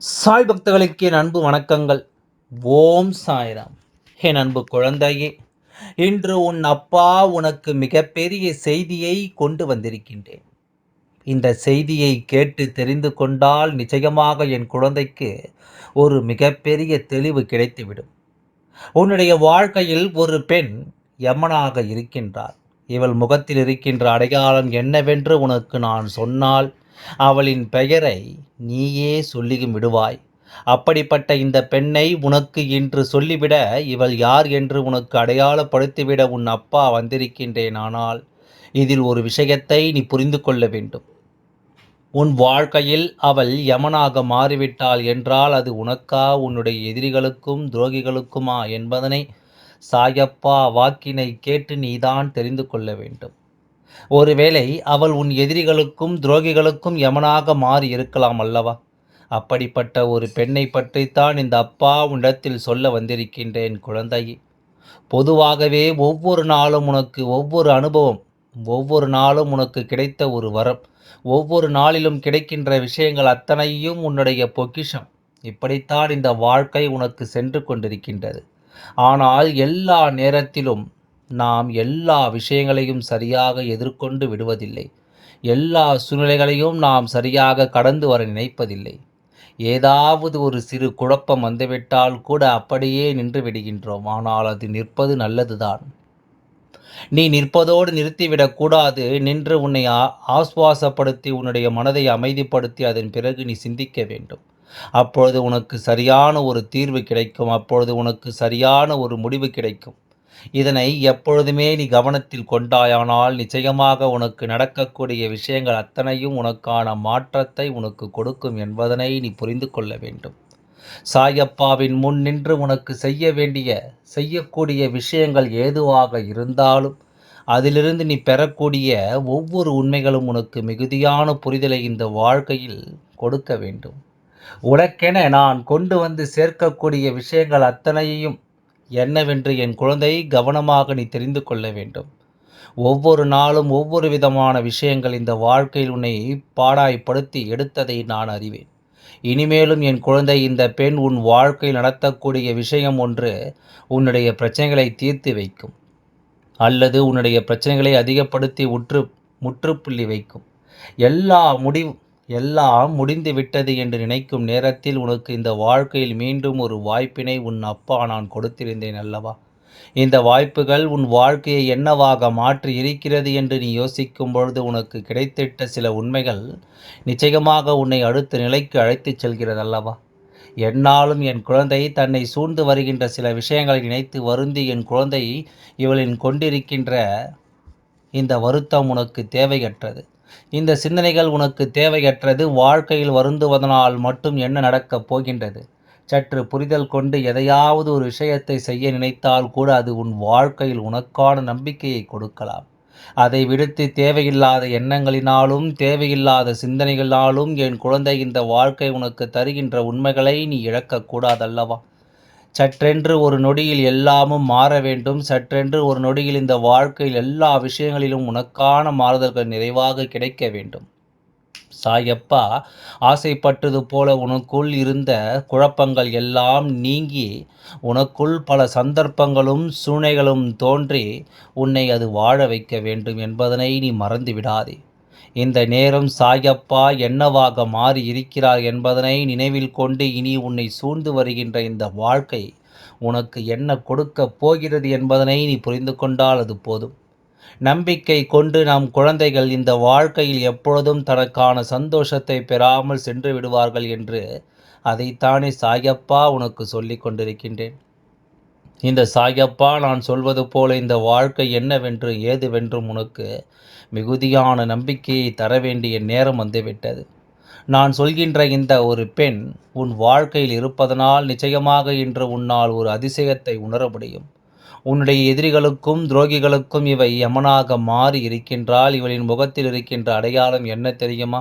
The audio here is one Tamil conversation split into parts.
சாய் பக்தர்களுக்கு என் அன்பு வணக்கங்கள். ஓம் சாய்ராம். என் அன்பு குழந்தையே இன்று உன் அப்பா உனக்கு மிகப்பெரிய செய்தியை கொண்டு வந்திருக்கின்றேன். இந்த செய்தியை கேட்டு தெரிந்து கொண்டால் நிச்சயமாக என் குழந்தைக்கு ஒரு மிகப்பெரிய தெளிவு கிடைத்துவிடும். உன்னுடைய வாழ்க்கையில் ஒரு பெண் யமனாக இருக்கின்றார் இவள் முகத்தில் இருக்கின்ற அடையாளம் என்னவென்று உனக்கு நான் சொன்னால் அவளின் பெயரை நீயே சொல்லியும் விடுவாய். அப்படிப்பட்ட இந்த பெண்ணை உனக்கு இன்று சொல்லிவிட இவள் யார் என்று உனக்கு அடையாளப்படுத்திவிட உன் அப்பா வந்திருக்கின்றேன் ஆனால் இதில் ஒரு விஷயத்தை நீ புரிந்து கொள்ள வேண்டும். உன் வாழ்க்கையில் அவள் யமனாக மாறிவிட்டாள் என்றால் அது உனக்கா உன்னுடைய எதிரிகளுக்கும் துரோகிகளுக்குமா என்பதனை சாயப்பா வாக்கினை கேட்டு நீதான் தெரிந்து கொள்ள வேண்டும். ஒருவேளை அவள் உன் எதிரிகளுக்கும் துரோகிகளுக்கும் யமனாக மாறி இருக்கலாம் அல்லவா? அப்படிப்பட்ட ஒரு பெண்ணை பற்றித்தான் இந்த அப்பா உன்னிடத்தில் சொல்ல வந்திருக்கின்றேன் குழந்தையே. பொதுவாகவே ஒவ்வொரு நாளும் உனக்கு ஒவ்வொரு அனுபவம் ஒவ்வொரு நாளும் உனக்கு கிடைத்த ஒரு வரம் ஒவ்வொரு நாளிலும் கிடைக்கின்ற விஷயங்கள் அத்தனையும் உன்னுடைய பொக்கிஷம். இப்படித்தான் இந்த வாழ்க்கை உனக்கு சென்று கொண்டிருக்கின்றது. ஆனால் எல்லா நேரத்திலும் நாம் எல்லா விஷயங்களையும் சரியாக எதிர்கொண்டு விடுவதில்லை. எல்லா சூழ்நிலைகளையும் நாம் சரியாக கடந்து வர நினைப்பதில்லை. ஏதாவது ஒரு சிறு குழப்பம் வந்துவிட்டால் கூட அப்படியே நின்று விடுகின்றோம். ஆனால் அது நிற்பது நல்லதுதான். நீ நிற்பதோடு நிறுத்திவிடக்கூடாது நின்று உன்னை ஆஸ்வாசப்படுத்தி உன்னுடைய மனதை அமைதிப்படுத்தி அதன் பிறகு நீ சிந்திக்க வேண்டும். அப்பொழுது உனக்கு சரியான ஒரு தீர்வு கிடைக்கும். அப்பொழுது உனக்கு சரியான ஒரு முடிவு கிடைக்கும். இதனை எப்பொழுதுமே நீ கவனத்தில் கொண்டாயானால் நிச்சயமாக உனக்கு நடக்கக்கூடிய விஷயங்கள் அத்தனையும் உனக்கான மாற்றத்தை உனக்கு கொடுக்கும் என்பதனை நீ புரிந்து கொள்ள வேண்டும். சாயப்பாவின் முன் நின்று உனக்கு செய்ய வேண்டிய செய்யக்கூடிய விஷயங்கள் ஏதுவாக இருந்தாலும் அதிலிருந்து நீ பெறக்கூடிய ஒவ்வொரு உண்மைகளும் உனக்கு மிகுதியான புரிதலை இந்த வாழ்க்கையில் கொடுக்க வேண்டும். உனக்கென நான் கொண்டு வந்து சேர்க்கக்கூடிய விஷயங்கள் அத்தனையையும் என்னவென்று என் குழந்தை கவனமாக நீ தெரிந்து கொள்ள வேண்டும். ஒவ்வொரு நாளும் ஒவ்வொரு விதமான விஷயங்கள் இந்த வாழ்க்கையில் உன்னை பாடாய்ப்படுத்தி எடுத்ததை நான் அறிவேன். இனிமேலும் என் குழந்தை இந்த பெண் உன் வாழ்க்கையில் நடத்தக்கூடிய விஷயம் ஒன்று உன்னுடைய பிரச்சனைகளை தீர்த்து வைக்கும். அல்லது உன்னுடைய பிரச்சனைகளை அதிகப்படுத்தி உற்று முற்றுப்புள்ளி வைக்கும். எல்லா முடிவு எல்லாம் முடிந்து விட்டது என்று நினைக்கும் நேரத்தில் உனக்கு இந்த வாழ்க்கையில் மீண்டும் ஒரு வாய்ப்பினை உன் அப்பா நான் கொடுத்திருந்தேன் அல்லவா? இந்த வாய்ப்புகள் உன் வாழ்க்கையை என்னவாக மாற்றி இருக்கிறது என்று நீ யோசிக்கும் பொழுது உனக்கு கிடைத்திட்ட சில உண்மைகள் நிச்சயமாக உன்னை அடுத்த நிலைக்கு அழைத்துச் செல்கிறது அல்லவா? என்னாலும் என் குழந்தை தன்னை சூழ்ந்து வருகின்ற சில விஷயங்களை நினைத்து வருந்தி என் குழந்தை இவளின் கொண்டிருக்கின்ற இந்த வருத்தம் உனக்கு தேவையற்றது. இந்த சிந்தனைகள் உனக்கு தேவையற்றது. வாழ்க்கையில் வருந்துவதனால் மட்டும் என்ன நடக்கப் போகின்றது? சற்று புரிதல் கொண்டு எதையாவது ஒரு விஷயத்தை செய்ய நினைத்தால் கூட அது உன் வாழ்க்கையில் உனக்கான நம்பிக்கையை கொடுக்கலாம். அதை விடுத்து தேவையில்லாத எண்ணங்களினாலும் தேவையில்லாத சிந்தனைகளாலும் என் குழந்தை இந்த வாழ்க்கை உனக்கு தருகின்ற உண்மைகளை நீ இழக்கக்கூடாதல்லவா சற்றென்று ஒரு நொடியில் எல்லாமும் மாற வேண்டும். சற்றென்று ஒரு நொடியில் இந்த வாழ்க்கையில் எல்லா விஷயங்களிலும் உனக்கான மாறுதல்கள் நிறைவாக கிடைக்க வேண்டும். சாயப்பா ஆசைப்பட்டது போல உனக்குள் இருந்த குழப்பங்கள் எல்லாம் நீங்கி உனக்குள் பல சந்தர்ப்பங்களும் சூழ்நிலைகளும் தோன்றி உன்னை அது வாழ வைக்க வேண்டும் என்பதனை நீ மறந்து விடாதே இந்த நேரம் சாயப்பா என்னவாக மாறி இருக்கிறார் என்பதனை நினைவில் கொண்டு இனி உன்னை சூழ்ந்து வருகின்ற இந்த வாழ்க்கை உனக்கு என்ன கொடுக்கப் போகிறது என்பதனை நீ புரிந்து கொண்டால் அது போதும். நம்பிக்கை கொண்டு நம் குழந்தைகள் இந்த வாழ்க்கையில் எப்பொழுதும் தனக்கான சந்தோஷத்தை பெறாமல் சென்று விடுவார்கள் என்று அதைத்தானே சாயப்பா உனக்கு சொல்லி கொண்டிருக்கின்றேன். இந்த சாயப்பா நான் சொல்வது போல இந்த வாழ்க்கை என்னவென்று ஏதுவென்றும் உனக்கு மிகுதியான நம்பிக்கையை தர வேண்டிய நேரம் வந்துவிட்டது. நான் சொல்கின்ற இந்த ஒரு பெண் உன் வாழ்க்கையில் இருப்பதனால் நிச்சயமாக இன்று உன்னால் ஒரு அதிசயத்தை உணர முடியும். உன்னுடைய எதிரிகளுக்கும் துரோகிகளுக்கும் இவை யமனாக மாறி இருக்கின்றால் இவளின் முகத்தில் இருக்கின்ற அடையாளம் என்ன தெரியுமா?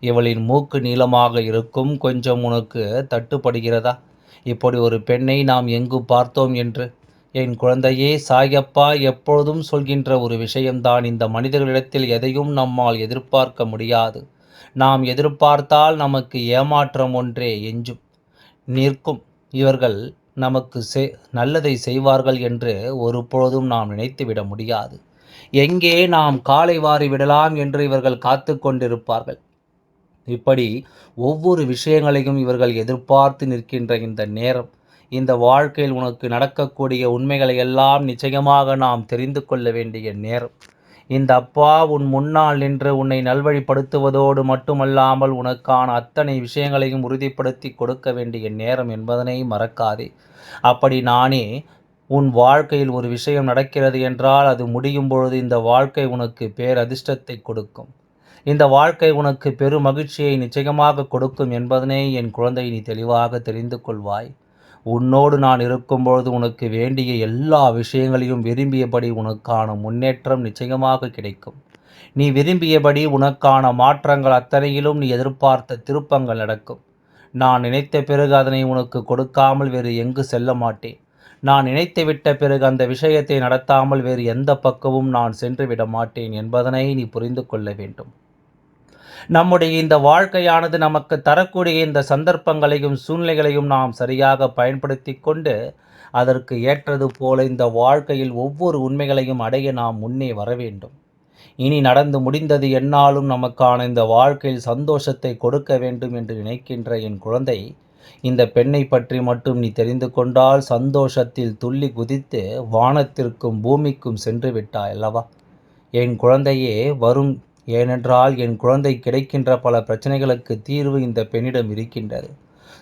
இவளின் மூக்கு நீளமாக இருக்கும். கொஞ்சம் உனக்கு தட்டுப்படுகிறதா? இப்படி ஒரு பெண்ணை நாம் எங்கு பார்த்தோம் என்று? என் குழந்தையே சாயப்பா எப்பொழுதும் சொல்கின்ற ஒரு விஷயம்தான். இந்த மனிதர்களிடத்தில் எதையும் நம்மால் எதிர்பார்க்க முடியாது. நாம் எதிர்பார்த்தால் நமக்கு ஏமாற்றம் ஒன்றே எஞ்சும். நிற்கும். இவர்கள் நமக்கு செ நல்லதை செய்வார்கள் என்று ஒருபொழுதும் நாம் நினைத்துவிட முடியாது. எங்கே நாம் காலை வாரி விடலாம் என்று இவர்கள் காத்து கொண்டிருப்பார்கள். இப்படி ஒவ்வொரு விஷயங்களையும் இவர்கள் எதிர்பார்த்து நிற்கின்ற இந்த நேரம் இந்த வாழ்க்கையில் உனக்கு நடக்கக்கூடிய உண்மைகளை எல்லாம் நிச்சயமாக நாம் தெரிந்து கொள்ள வேண்டிய நேரம். இந்த அப்பா உன் முன்னால் நின்று உன்னை நல்வழிப்படுத்துவதோடு மட்டுமல்லாமல் உனக்கான அத்தனை விஷயங்களையும் உறுதிப்படுத்தி கொடுக்க வேண்டிய நேரம் என்பதனை மறக்காதே. அப்படி நானே உன் வாழ்க்கையில் ஒரு விஷயம் நடக்கிறது என்றால் அது முடியும் பொழுது இந்த வாழ்க்கை உனக்கு பேரதிர்ஷ்டத்தை கொடுக்கும். இந்த வாழ்க்கை உனக்கு பெரும் மகிழ்ச்சியை நிச்சயமாக கொடுக்கும் என்பதனை என் குழந்தை நீ தெளிவாக தெரிந்து கொள்வாய். உன்னோடு நான் இருக்கும்பொழுது உனக்கு வேண்டிய எல்லா விஷயங்களையும் விரும்பியபடி உனக்கான முன்னேற்றம் நிச்சயமாக கிடைக்கும். நீ விரும்பியபடி உனக்கான மாற்றங்கள் அத்தனையிலும் நீ எதிர்பார்த்த திருப்பங்கள் நடக்கும். நான் நினைத்த பிறகு அதனை உனக்கு கொடுக்காமல் வேறு எங்கு செல்ல மாட்டேன். நான் நினைத்து விட்ட பிறகு அந்த விஷயத்தை நடத்தாமல் வேறு எந்த பக்கமும் நான் சென்று விட மாட்டேன் என்பதனை நீ புரிந்து கொள்ள வேண்டும். நம்முடைய இந்த வாழ்க்கையானது நமக்கு தரக்கூடிய இந்த சந்தர்ப்பங்களையும் சூழ்நிலைகளையும் நாம் சரியாக பயன்படுத்தி கொண்டு அதற்கு ஏற்றது போல இந்த வாழ்க்கையில் ஒவ்வொரு உண்மைகளையும் அடைய நாம் முன்னே வர வேண்டும். இனி நடந்து முடிந்தது என்னாலும் நமக்கான இந்த வாழ்க்கையில் சந்தோஷத்தை கொடுக்க வேண்டும் என்று நினைக்கின்ற என் குழந்தை இந்த பெண்ணை பற்றி மட்டும் நீ தெரிந்து கொண்டால் சந்தோஷத்தில் துள்ளி குதித்து வானத்திற்கும் பூமிக்கும் சென்று விட்டாய் அல்லவா? என் குழந்தையே வரும் ஏனென்றால் என் குழந்தை கிடைக்கின்ற பல பிரச்சனைகளுக்கு தீர்வு இந்த பெண்ணிடம் இருக்கின்றது.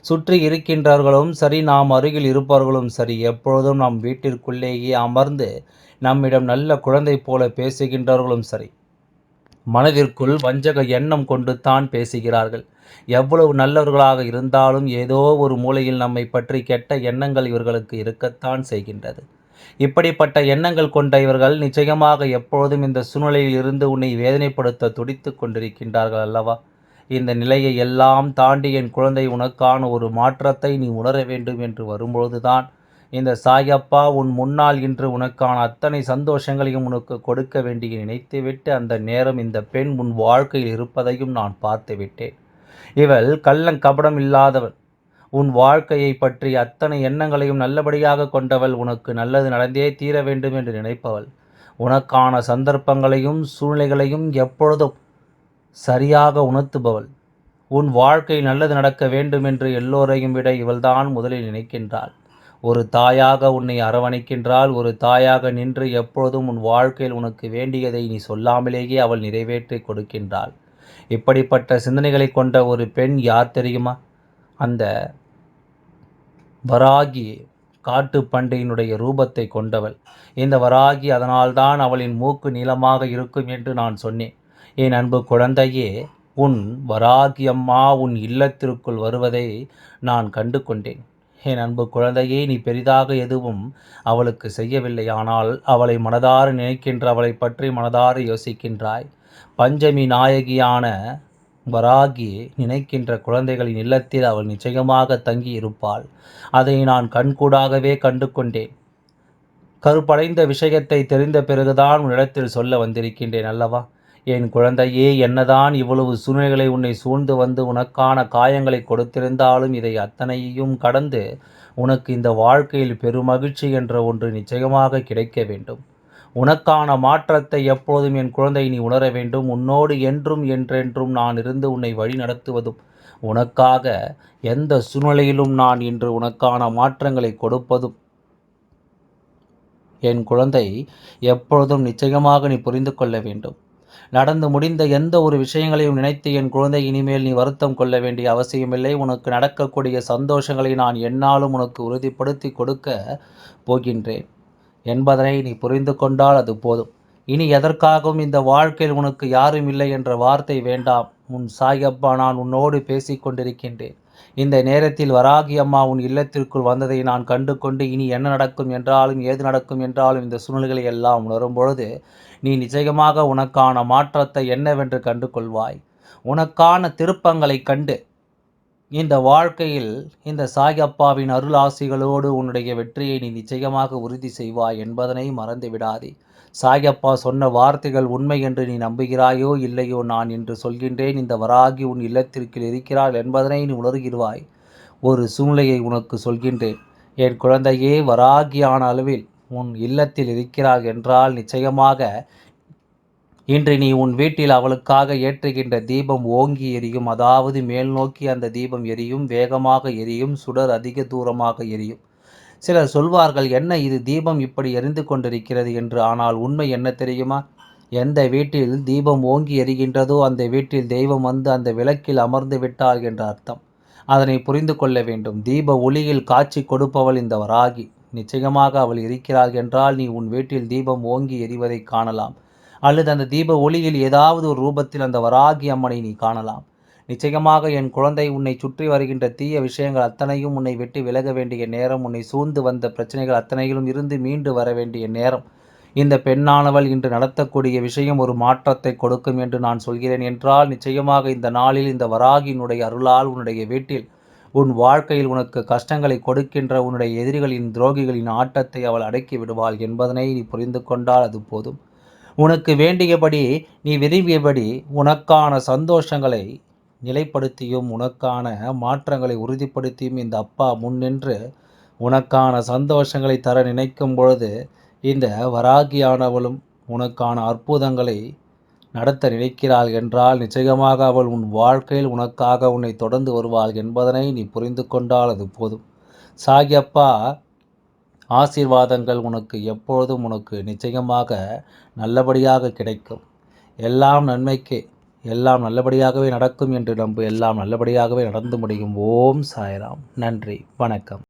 சுற்றி இருக்கின்றவர்களும் சரி நாம் அருகில் இருப்பவர்களும் சரி எப்பொழுதும் நம் வீட்டிற்குள்ளேயே அமர்ந்து நம்மிடம் நல்ல குழந்தை போல பேசுகின்றவர்களும் சரி. மனதிற்குள் வஞ்சக எண்ணம் கொண்டு தான் பேசுகிறார்கள். எவ்வளவு நல்லவர்களாக இருந்தாலும் ஏதோ ஒரு மூலையில் நம்மை பற்றி கெட்ட எண்ணங்கள் இவர்களுக்கு இருக்கத்தான் செய்கின்றது. இப்படிப்பட்ட எண்ணங்கள் கொண்ட இவர்கள் நிச்சயமாக எப்பொழுதும் இந்த சூழ்நிலையில் இருந்து உன்னை வேதனைப்படுத்த துடித்து கொண்டிருக்கின்றார்கள் அல்லவா? இந்த நிலையை எல்லாம் தாண்டி என் குழந்தை உனக்கான ஒரு மாற்றத்தை நீ உணர வேண்டும் என்று வரும்பொழுதுதான் இந்த சாயப்பா உன் முன்னால் இன்று உனக்கான அத்தனை சந்தோஷங்களையும் உனக்கு கொடுக்க வேண்டிய நினைத்துவிட்டு அந்த நேரம் இந்த பெண் உன் வாழ்க்கையில் இருப்பதையும் நான் பார்த்துவிட்டேன் இவள் கள்ளங்கபடம் இல்லாதவள். உன் வாழ்க்கையை பற்றி அத்தனை எண்ணங்களையும் நல்லபடியாக கொண்டவள். உனக்கு நல்லது நடந்தே தீர வேண்டும் என்று நினைப்பவள். உனக்கான சந்தர்ப்பங்களையும் சூழ்நிலைகளையும் எப்பொழுதும் சரியாக உணர்த்துபவள். உன் வாழ்க்கை நல்லது நடக்க வேண்டும் என்று எல்லோரையும் விட இவள்தான் முதலில் நினைக்கின்றாள். ஒரு தாயாக உன்னை அரவணைக்கின்றாள். ஒரு தாயாக நின்று எப்பொழுதும் உன் வாழ்க்கையில் உனக்கு வேண்டியதை நீ சொல்லாமலேயே அவள் நிறைவேற்றி கொடுக்கின்றாள். இப்படிப்பட்ட சிந்தனைகளை கொண்ட ஒரு பெண் யார் தெரியுமா? அந்த வராகி காட்டு பண்டையினுடைய ரூபத்தை கொண்டவள். இந்த வராகி அதனால்தான் அவளின் மூக்கு நீளமாக இருக்கும் என்று நான் சொன்னேன். என் அன்பு குழந்தையே உன் வராகி அம்மா உன் இல்லத்திற்குள் வருவதை நான் கண்டு கொண்டேன் என் அன்பு குழந்தையே நீ பெரிதாக எதுவும் அவளுக்கு செய்யவில்லை. ஆனால் அவளை மனதார நினைக்கின்ற அவளை பற்றி மனதார யோசிக்கின்றாய். பஞ்சமி நாயகியான வராகி நினைக்கின்ற குழந்தைகளின் இல்லத்தில் அவள் நிச்சயமாக தங்கி இருப்பாள் அதை நான் கண்கூடாகவே கண்டு கொண்டேன் கருப்படைந்த விஷயத்தை தெரிந்த பிறகுதான் உன்னிடத்தில் சொல்ல வந்திருக்கின்றேன் அல்லவா? என் குழந்தையே என்னதான் இவ்வளவு சூழ்நிலைகளை உன்னை சூழ்ந்து வந்து உனக்கான காயங்களை கொடுத்திருந்தாலும் இதை அத்தனையும் கடந்து உனக்கு இந்த வாழ்க்கையில் பெருமகிழ்ச்சி என்ற ஒன்று நிச்சயமாக கிடைக்க வேண்டும். உனக்கான மாற்றத்தை எப்போதும் என் குழந்தை நீ உணர வேண்டும். உன்னோடு என்றும் என்றென்றும் நான் இருந்து உன்னை வழி நடத்துவதும் உனக்காக எந்த சூழ்நிலையிலும் நான் இன்று உனக்கான மாற்றங்களை கொடுப்பதும் என் குழந்தை எப்பொழுதும் நிச்சயமாக நீ புரிந்து கொள்ள வேண்டும். நடந்து முடிந்த எந்த ஒரு விஷயங்களையும் நினைத்து என் குழந்தை இனிமேல் நீ வருத்தம் கொள்ள வேண்டிய அவசியமில்லை. உனக்கு நடக்கக்கூடிய சந்தோஷங்களை நான் என்னாலும் உனக்கு உறுதிப்படுத்தி கொடுக்க போகின்றேன். என்பதனை நீ புரிந்து கொண்டால் அது போதும். இனி எதற்காகவும் இந்த வாழ்க்கையில் உனக்கு யாரும் இல்லை என்ற வார்த்தை வேண்டாம். உன் சாயப்பா நான் உன்னோடு பேசிக் கொண்டிருக்கின்றேன். இந்த நேரத்தில் வராகி அம்மா உன் இல்லத்திற்குள் வந்ததை நான் கண்டு கொண்டு இனி என்ன நடக்கும் என்றாலும் ஏது நடக்கும் என்றாலும் இந்த சூழ்நிலைகளை எல்லாம் உணரும் பொழுது நீ நிச்சயமாக உனக்கான மாற்றத்தை என்னவென்று கண்டு கொள்வாய் உனக்கான திருப்பங்களை கண்டு இந்த வாழ்க்கையில் இந்த சாயப்பாவின் அருள் ஆசிகளோடு உன்னுடைய வெற்றியை நீ நிச்சயமாக உறுதி செய்வாய் என்பதனை மறந்து விடாதே. சாயப்பா சொன்ன வார்த்தைகள் உண்மை என்று நீ நம்புகிறாயோ இல்லையோ நான் என்று சொல்கின்றேன். இந்த வராகி உன் இல்லத்திற்கு இருக்கிறாள் என்பதனை நீ உணர்கிறாய். ஒரு சூழ்நிலையை உனக்கு சொல்கின்றேன். என் குழந்தையே வராகியான அளவில் உன் இல்லத்தில் இருக்கிறாள் என்றால் நிச்சயமாக இன்று நீ உன் வீட்டில் அவளுக்காக ஏற்றுகின்ற தீபம் ஓங்கி எரியும். அதாவது மேல் நோக்கி அந்த தீபம் எரியும் வேகமாக எரியும் சுடர் அதிக தூரமாக எரியும். சிலர் சொல்வார்கள் என்ன இது? தீபம் இப்படி எரிந்து கொண்டிருக்கிறது என்று. ஆனால் உண்மை என்ன தெரியுமா? எந்த வீட்டில் தீபம் ஓங்கி எரிகின்றதோ அந்த வீட்டில் தெய்வம் வந்து அந்த விளக்கில் அமர்ந்து விட்டாள் என்ற அர்த்தம். அதனை புரிந்து கொள்ள வேண்டும். தீப ஒளியில் காட்சி கொடுப்பவள் இந்த வராகி. நிச்சயமாக அவள் இருக்கிறாள் என்றால் நீ உன் வீட்டில் தீபம் ஓங்கி எரிவதை காணலாம். அல்லது அந்த தீப ஒளியில் ஏதாவது ஒரு ரூபத்தில் அந்த வராகி அம்மனை நீ காணலாம். நிச்சயமாக என் குழந்தை உன்னை சுற்றி வருகின்ற தீய விஷயங்கள் அத்தனையும் உன்னை விட்டு விலக வேண்டிய நேரம் உன்னை சூழ்ந்து வந்த பிரச்சனைகள் அத்தனையிலும் இருந்து மீண்டு வர வேண்டிய நேரம். இந்த பெண்ணானவள் இன்று நடத்தக்கூடிய விஷயம் ஒரு மாற்றத்தை கொடுக்கும் என்று நான் சொல்கிறேன் என்றால் நிச்சயமாக இந்த நாளில் இந்த வராகியினுடைய அருளால் உன்னுடைய வீட்டில் உன் வாழ்க்கையில் உனக்கு கஷ்டங்களை கொடுக்கின்ற உன்னுடைய எதிரிகளின் துரோகிகளின் ஆட்டத்தை அவள் அடக்கி விடுவாள் என்பதனை நீ புரிந்து கொண்டால் அது போதும். உனக்கு வேண்டியபடி நீ விரும்பியபடி உனக்கான சந்தோஷங்களை நிலைப்படுத்தியும் உனக்கான மாற்றங்களை உறுதிப்படுத்தியும் இந்த அப்பா முன்னின்று உனக்கான சந்தோஷங்களை தர நினைக்கும் பொழுது இந்த வராகியானவளும் உனக்கான அற்புதங்களை நடத்த நினைக்கிறாள் என்றால் நிச்சயமாக அவள் உன் வாழ்க்கையில் உனக்காக உன்னை தொடர்ந்து வருவாள் என்பதனை நீ புரிந்து கொண்டால் அது போதும். சாகியப்பா ஆசீர்வாதங்கள் உனக்கு எப்பொழுதும் உனக்கு நிச்சயமாக நல்லபடியாக கிடைக்கும். எல்லாம் நன்மைக்கு எல்லாம் நல்லபடியாகவே நடக்கும் என்று நம்பு எல்லாம் நல்லபடியாகவே நடந்து முடியும். ஓம் சாய்ராம். நன்றி வணக்கம்.